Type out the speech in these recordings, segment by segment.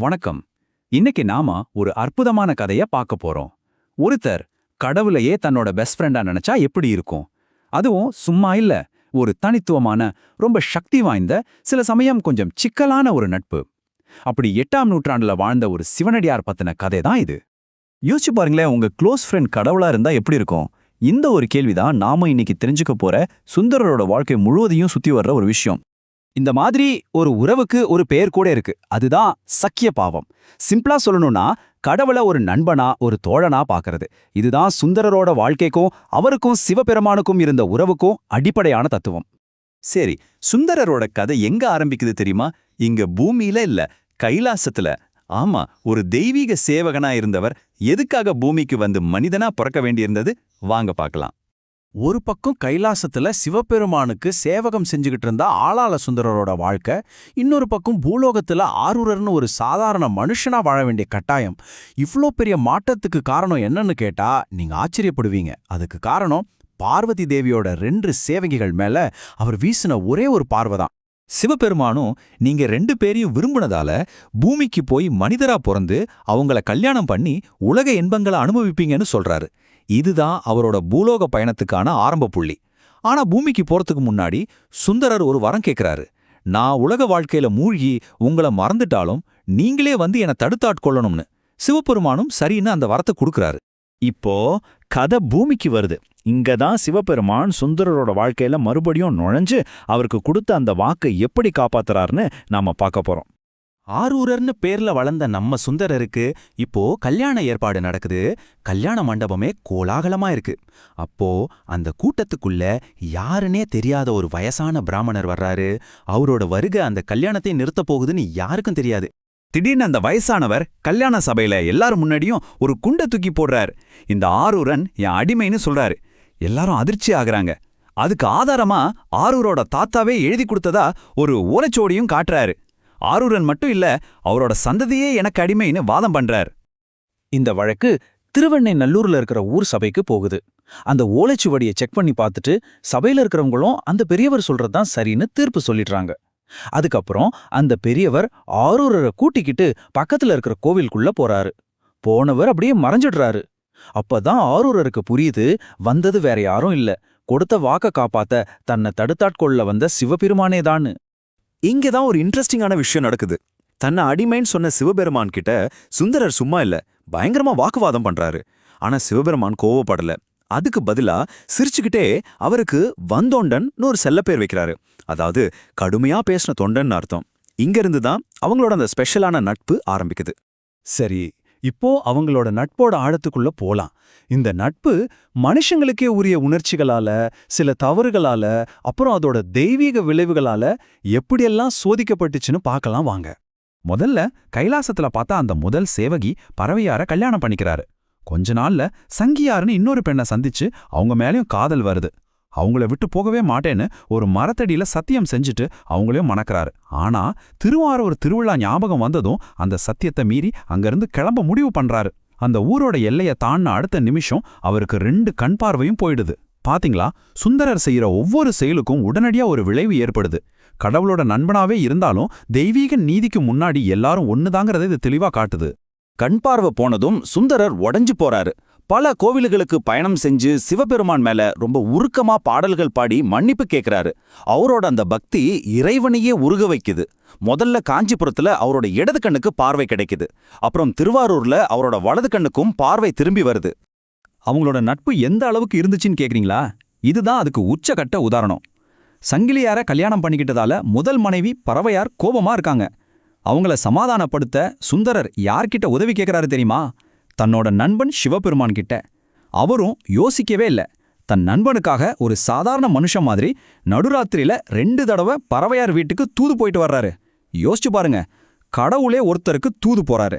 வணக்கம். இன்னைக்கு நாம ஒரு அற்புதமான கதைய பார்க்க போறோம். ஒருத்தர் கடவுளையே தன்னோட பெஸ்ட் ஃப்ரெண்டா நினைச்சா எப்படி இருக்கும்? அதுவும் சும்மா இல்ல ஒரு தனித்துவமான ரொம்ப சக்தி வாய்ந்த சில சமயம் கொஞ்சம் சிக்கலான ஒரு நட்பு. அப்படி எட்டாம் நூற்றாண்டுல வாழ்ந்த ஒரு சிவனடியார் பத்தின கதை தான் இது. யோசிச்சு பாருங்களேன் உங்க க்ளோஸ் ஃப்ரெண்ட் கடவுளா இருந்தா எப்படி இருக்கும்? இந்த ஒரு கேள்விதான் நாம இன்னைக்கு தெரிஞ்சுக்க போற சுந்தரரோட வாழ்க்கை முழுவதையும் சுத்தி வர்ற ஒரு விஷயம். இந்த மாதிரி ஒரு உறவுக்கு ஒரு பெயர் கூட இருக்கு. அதுதான் சக்கிய பாவம். சிம்பிளா சொல்லணும்னா கடவுளை ஒரு நண்பனா ஒரு தோழனா பாக்குறது. இதுதான் சுந்தரரோட வாழ்க்கைக்கும் அவருக்கும் சிவபெருமானுக்கும் இருந்த உறவுக்கும் அடிப்படையான தத்துவம். சரி சுந்தரரோட கதை எங்க ஆரம்பிக்குது தெரியுமா? இங்க பூமியில இல்ல கைலாசத்துல. ஆமா ஒரு தெய்வீக சேவகனா இருந்தவர் எதுக்காக பூமிக்கு வந்து மனிதனா பிறக்க வேண்டியிருந்தது? வாங்க பார்க்கலாம் ஒரு பக்கம் கைலாசத்துல சிவபெருமானுக்கு சேவகம் செஞ்சுகிட்டு இருந்த ஆளாள சுந்தரரோட வாழ்க்கை இன்னொரு பக்கம் பூலோகத்துல ஆரூரர்னு ஒரு சாதாரண மனுஷனா வாழ வேண்டிய கட்டாயம். இவ்ளோ பெரிய மாற்றத்துக்கு காரணம் என்னன்னு கேட்டா நீங்க ஆச்சரியப்படுவீங்க. அதுக்கு காரணம் பார்வதி தேவியோட ரெண்டு சேவகிகள் மேல அவர் வீசின ஒரே ஒரு பார்வைதான். சிவபெருமானும் நீங்க ரெண்டு பேரையும் விரும்புனதால பூமிக்கு போய் மனிதரா பிறந்து அவங்கள கல்யாணம் பண்ணி உலக இன்பங்களை அனுபவிப்பீங்கன்னு சொல்றாரு. இதுதான் அவரோட பூலோக பயணத்துக்கான ஆரம்ப புள்ளி. ஆனா பூமிக்கு போறதுக்கு முன்னாடி சுந்தரர் ஒரு வரம் கேக்குறாரு. நான் உலக வாழ்க்கையில மூழ்கி உங்களை மறந்துட்டாலும் நீங்களே வந்து என்னை தடுத்தாட்கொள்ளணும்னு. சிவபெருமானும் சரின்னு அந்த வரத்தை கொடுக்கறாரு. இப்போ கதை பூமிக்கு வருது. இங்க தான் சிவபெருமான் சுந்தரரோட வாழ்க்கையில மறுபடியும் நுழைஞ்சு அவருக்கு கொடுத்த அந்த வாக்கை எப்படி காப்பாத்துறாருன்னு நாம பார்க்க போறோம். ஆரூரர்னு பேர்ல வளர்ந்த நம்ம சுந்தரருக்கு இப்போ கல்யாண ஏற்பாடு நடக்குது. கல்யாண மண்டபமே கோலாகலமா இருக்கு. அப்போ அந்த கூட்டத்துக்குள்ள யாருனே தெரியாத ஒரு வயசான பிராமணர் வர்றாரு. அவரோட வருகை அந்த கல்யாணத்தை நிறுத்தப் போகுதுன்னு யாருக்கும் தெரியாது. திடீர்னு அந்த வயசானவர் கல்யாண சபையில எல்லாரும் முன்னாடியும் ஒரு குண்டை தூக்கி போடுறார். இந்த ஆரூரன் என் அடிமைன்னு சொல்றாரு. எல்லாரும் அதிர்ச்சி ஆகுறாங்க. அதுக்கு ஆதாரமா ஆரூரோட தாத்தாவே எழுதி கொடுத்ததா ஒரு ஓலைச்சோடியும் காட்டுறாரு. ஆரூரன் மட்டும் இல்ல அவரோட சந்ததியே எனக்கு அடிமைன்னு வாதம் பண்றார். இந்த வழக்கு திருவெண்ணை நல்லூர்ல இருக்கிற ஊர் சபைக்கு போகுது. அந்த ஓலைச்சுவடியை செக் பண்ணி பார்த்துட்டு சபையில இருக்கிறவங்களும் அந்த பெரியவர் சொல்றதுதான் சரின்னு தீர்ப்பு சொல்லிடுறாங்க. அதுக்கப்புறம் அந்த பெரியவர் ஆரூரரை கூட்டிக்கிட்டு பக்கத்துல இருக்கிற கோவிலுக்குள்ள போறாரு. போனவர் அப்படியே மறைஞ்சிடுறாரு. அப்பதான் ஆரூரருக்கு புரியுது வந்தது வேற யாரும் இல்ல. கொடுத்த வாக்க காப்பாத்த தன்னை தடுத்தாட்கொள்ள வந்த சிவபெருமானேதான்னு இங்க தான் ஒரு இன்ட்ரெஸ்டிங்கான விஷயம் நடக்குது. தன்னை அடிமைன்னு சொன்ன சிவபெருமான் கிட்ட சுந்தரர் சும்மா இல்ல பயங்கரமா வாக்குவாதம் பண்றாரு. ஆனா சிவபெருமான் கோவப்படல. அதுக்கு பதிலா சிரிச்சுக்கிட்டே அவருக்கு வந்தோண்டன்னு ஒரு செல்லப்பேர் வைக்கிறாரு. அதாவது கடுமையா பேசின தொண்டன் அர்த்தம். இங்கிருந்து தான் அவங்களோட அந்த ஸ்பெஷலான நட்பு ஆரம்பிக்குது. சரி இப்போ அவங்களோட நட்போட ஆழத்துக்குள்ள போலாம். இந்த நட்பு மனுஷங்களுக்கே உரிய உணர்ச்சிகளால சில தவறுகளால அப்புறம் அதோட தெய்வீக விளைவுகளால எப்படியெல்லாம் சோதிக்கப்பட்டுச்சுன்னு பார்க்கலாம் வாங்க. முதல்ல கைலாசத்துல பார்த்தா அந்த முதல் சேவகி பறவையார கல்யாணம் பண்ணிக்கிறாரு. கொஞ்ச நாள்ல சங்கியாருன்னு இன்னொரு பெண்ணை சந்திச்சு அவங்க மேலயும் காதல் வருது. அவங்கள விட்டு போகவே மாட்டேன்னு ஒரு மரத்தடியில சத்தியம் செஞ்சுட்டு அவங்களையும் மணக்கறாரு. ஆனா திருவாரூர் திருவிழா ஞாபகம் வந்ததும் அந்த சத்தியத்தை மீறி அங்கிருந்து கிளம்ப முடிவு பண்றாரு. அந்த ஊரோட எல்லைய தாண்டின அடுத்த நிமிஷம் அவருக்கு ரெண்டு கண் பார்வையும் போயிடுது. பாத்தீங்களா? சுந்தரர் செய்யற ஒவ்வொரு செயலுக்கும் உடனடியா ஒரு விளைவு ஏற்படுது. கடவுளோட நண்பனாவே இருந்தாலும் தெய்வீக நீதிக்கு முன்னாடி எல்லாரும் ஒண்ணுதாங்கிறத இது தெளிவா காட்டுது. கண் பார்வை போனதும் சுந்தரர் உடைஞ்சு போறாரு. பல கோவில்களுக்கு பயணம் செஞ்சு சிவபெருமான் மேல ரொம்ப உருக்கமா பாடல்கள் பாடி மன்னிப்பு கேக்குறாரு. அவரோட அந்த பக்தி இறைவனையே உருக வைக்குது. முதல்ல காஞ்சிபுரத்துல அவரோட இடது கண்ணுக்கு பார்வை கிடைக்குது. அப்புறம் திருவாரூர்ல அவரோட வலது கண்ணுக்கும் பார்வை திரும்பி வருது. அவங்களோட நட்பு எந்த அளவுக்கு இருந்துச்சுன்னு கேக்குறீங்களா? இதுதான் அதுக்கு உச்சகட்ட உதாரணம். சங்கிலியார கல்யாணம் பண்ணிக்கிட்டதால முதல் மனைவி பறவையார் கோபமா இருக்காங்க. அவங்கள சமாதானப்படுத்த சுந்தரர் யார்கிட்ட உதவி கேட்கிறாரு தெரியுமா? தன்னோட நண்பன் சிவபெருமான் கிட்ட. அவரும் யோசிக்கவே இல்ல. தன் நண்பனுக்காக ஒரு சாதாரண மனுஷன் மாதிரி நடுராத்திரியில ரெண்டு தடவை பறவையார் வீட்டுக்கு தூது போயிட்டு வர்றாரு. யோசிச்சு பாருங்க. கடவுளே ஒருத்தருக்கு தூது போறாரு.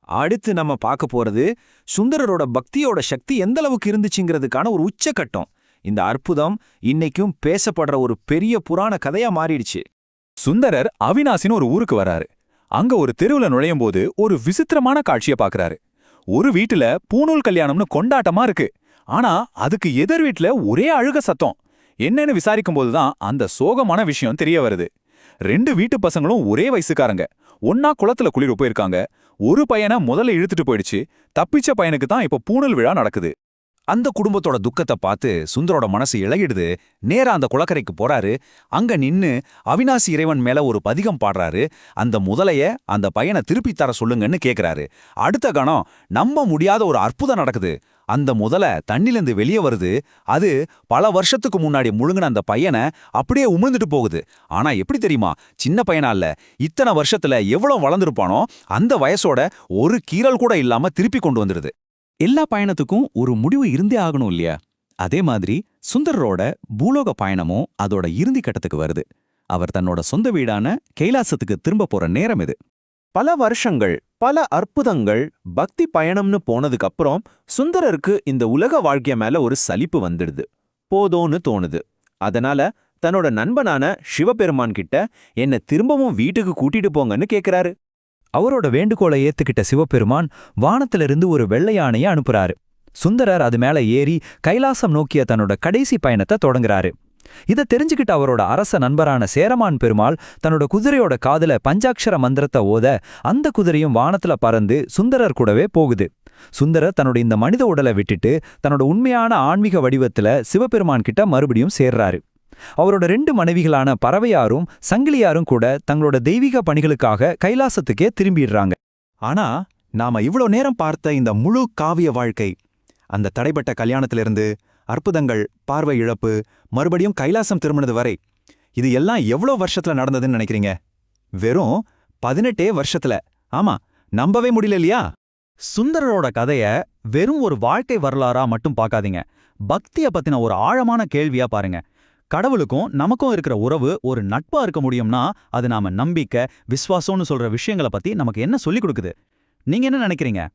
அடுத்து நம்ம பார்க்க போறது சுந்தரரோட பக்தியோட சக்தி எந்த அளவுக்கு இருந்துச்சுங்கிறதுக்கான ஒரு உச்சக்கட்டம் இந்த அற்புதம் இன்னைக்கும் பேசப்படுற ஒரு பெரிய புராண கதையா மாறிடுச்சு. சுந்தரர் அவினாசின்னு ஒரு ஊருக்கு வராரு. அங்க ஒரு தெருவுல நுழையும் போது ஒரு விசித்திரமான காட்சியை பாக்குறாரு ஒரு வீட்டுல பூணூல் கல்யாணம்னு கொண்டாட்டமா இருக்கு. ஆனா அதுக்கு எதிர் வீட்டுல ஒரே அழுக சத்தம். என்னன்னு விசாரிக்கும் போதுதான் அந்த சோகமான விஷயம் தெரிய வருது. ரெண்டு வீட்டு பசங்களும் ஒரே வயசுக்காரங்க. ஒன்னா குளத்துல குளிர் போயிருக்காங்க. ஒரு பையனை முதல்ல இழுத்துட்டு போயிடுச்சு. தப்பிச்ச பையனுக்கு தான் இப்ப பூணல் விழா நடக்குது. அந்த குடும்பத்தோட துக்கத்தை பார்த்து சுந்தரோட மனசு இழகிடுது நேரா அந்த குளக்கரைக்கு போறாரு. அங்க நின்னு அவினாசி இறைவன் மேல ஒரு பதிகம் பாடுறாரு. அந்த முதலைய அந்த பையனை திருப்பி தர சொல்லுங்கன்னு கேக்குறாரு. அடுத்த கணம் நம்ப முடியாத ஒரு அற்புதம் நடக்குது. அந்த முதலை தண்ணிலேருந்து வெளியே வருது. அது பல வருஷத்துக்கு முன்னாடி முழுங்கின அந்த பையனை அப்படியே உமிழ்ந்துட்டு போகுது. ஆனா எப்படி தெரியுமா? சின்ன பையனா இல்ல. இத்தனை வருஷத்துல எவ்வளவு வளர்ந்துருப்பானோ அந்த வயசோட ஒரு கீறல் கூட இல்லாம திருப்பி கொண்டு வந்துடுது. எல்லா பயணத்துக்கும் ஒரு முடிவு இருந்தே ஆகணும் இல்லையா? அதே மாதிரி சுந்தரரோட பூலோக பயணமும் அதோட இறுதி கட்டத்துக்கு வருது. அவர் தன்னோட சொந்த வீடான கைலாசத்துக்கு திரும்ப போற நேரம் இது. பல வருஷங்கள் பல அற்புதங்கள் பக்தி பயணம்னு போனதுக்கு அப்புறம் சுந்தரருக்கு இந்த உலக வாழ்க்கைய மேல ஒரு சலிப்பு வந்துடுது. போதோன்னு தோணுது. அதனால தன்னோட நண்பனான சிவபெருமான் கிட்ட என்ன திரும்பவும் வீட்டுக்கு கூட்டிட்டு போங்கன்னு கேக்குறாரு. அவரோட வேண்டுகோளை ஏத்துக்கிட்ட சிவபெருமான் வானத்திலிருந்து ஒரு வெள்ளை யானையை அனுப்புறாரு. சுந்தரர் அது மேல ஏறி கைலாசம் நோக்கிய தன்னோட கடைசி பயணத்தை தொடங்குறாரு. இத தெரிஞ்சுக்கிட்ட அவரோட அரச நண்பரான சேரமான் பெருமாள் தன்னோட குதிரையோட காதுல பஞ்சாட்சர மந்திரத்தை ஓத அந்த குதிரையும் வானத்துல பறந்து சுந்தரர் கூடவே போகுது. சுந்தரர் தன்னோட இந்த மனித உடலை விட்டுட்டு தன்னோட உண்மையான ஆன்மீக வடிவத்துல சிவபெருமான் கிட்ட மறுபடியும் சேர்றாரு. அவரோட ரெண்டு மனைவிகளான பறவையாரும் சங்கிலியாரும் கூட தங்களோட தெய்வீக பணிகளுக்காக கைலாசத்துக்கே திரும்பிடுறாங்க. ஆனா நாம இவ்ளோ நேரம் பார்த்த இந்த முழு காவிய வாழ்க்கை அந்த தடைப்பட்ட கல்யாணத்திலிருந்து அற்புதங்கள் பார்வை இழப்பு மறுபடியும் கைலாசம் திரும்பினது வரை இது எல்லாம் எவ்வளோ வருஷத்துல நடந்ததுன்னு நினைக்கிறீங்க? வெறும் பதினெட்டே வருஷத்துல. ஆமா நம்பவே முடியல இல்லையா? சுந்தரரோட கதைய வெறும் ஒரு வாழ்க்கை வரலாறா மட்டும் பார்க்காதீங்க. பக்திய பத்தின ஒரு ஆழமான கேள்வியா பாருங்க. கடவுளுக்கும் நமக்கும் இருக்கிற உறவு ஒரு நட்பா இருக்க முடியும்னா அது நாம நம்பிக்கை விஸ்வாசம்னு சொல்ற விஷயங்களை பத்தி நமக்கு என்ன சொல்லிக் கொடுக்குது? நீங்க என்ன நினைக்கிறீங்க?